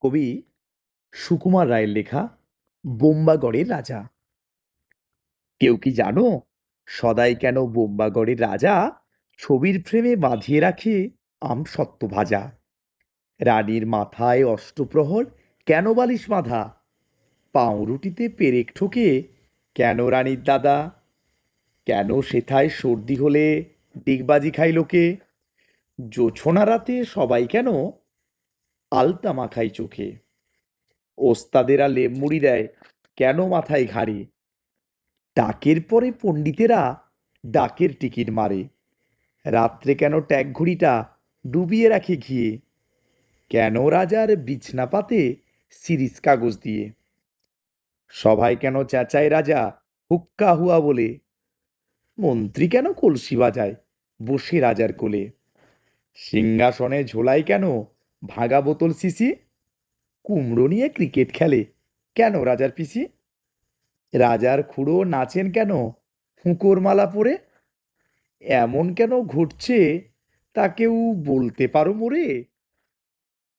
কবি সুকুমার রায়ের লেখা বোম্বাগড়ের রাজা। কেউ কি জানো সদাই কেন বোম্বাগড়ের রাজা? ছবির ফ্রেমে বাঁধিয়ে রাখে আম সত্ত্ব ভাজা। রানীর মাথায় অষ্টপ্রহর কেন বালিশ বাঁধা? পাউরুটিতে পেরেক ঠোকে কেন রানীর দাদা? কেন সেথায় সর্দি হলে ডিগবাজি খাই লোকে? জোছনা রাতে সবাই কেন আলতা মাখাই চোখে। ওস্তাদেরা লেপ মুড়ি দেয়, কেন মাথায় ঘাড়ে? ডাকের পরে পণ্ডিতেরা ডাকের টিকিট মারে। রাত্রে কেন ট্যাগ ঘড়িটা ডুবিয়ে রাখে ঘিয়ে? কেন রাজার বিছনা পাতে সিরিজ কাগজ দিয়ে? সভায় কেন চেঁচায় রাজা হুক্কা হুয়া বলে? মন্ত্রী কেন কলসি বাজায় বসে রাজার কোলে? সিংহাসনে ঝোলায় কেন ভাগা বোতল শিশি কুমড়ো নিয়ে ক্রিকেট খেলে। কেন রাজার পিসি? রাজার খুঁড়ো নাচেন কেন? হুঁকোর মালা পরে? এমন কেন ঘটছে তা কেউ বলতে পারো মোরে?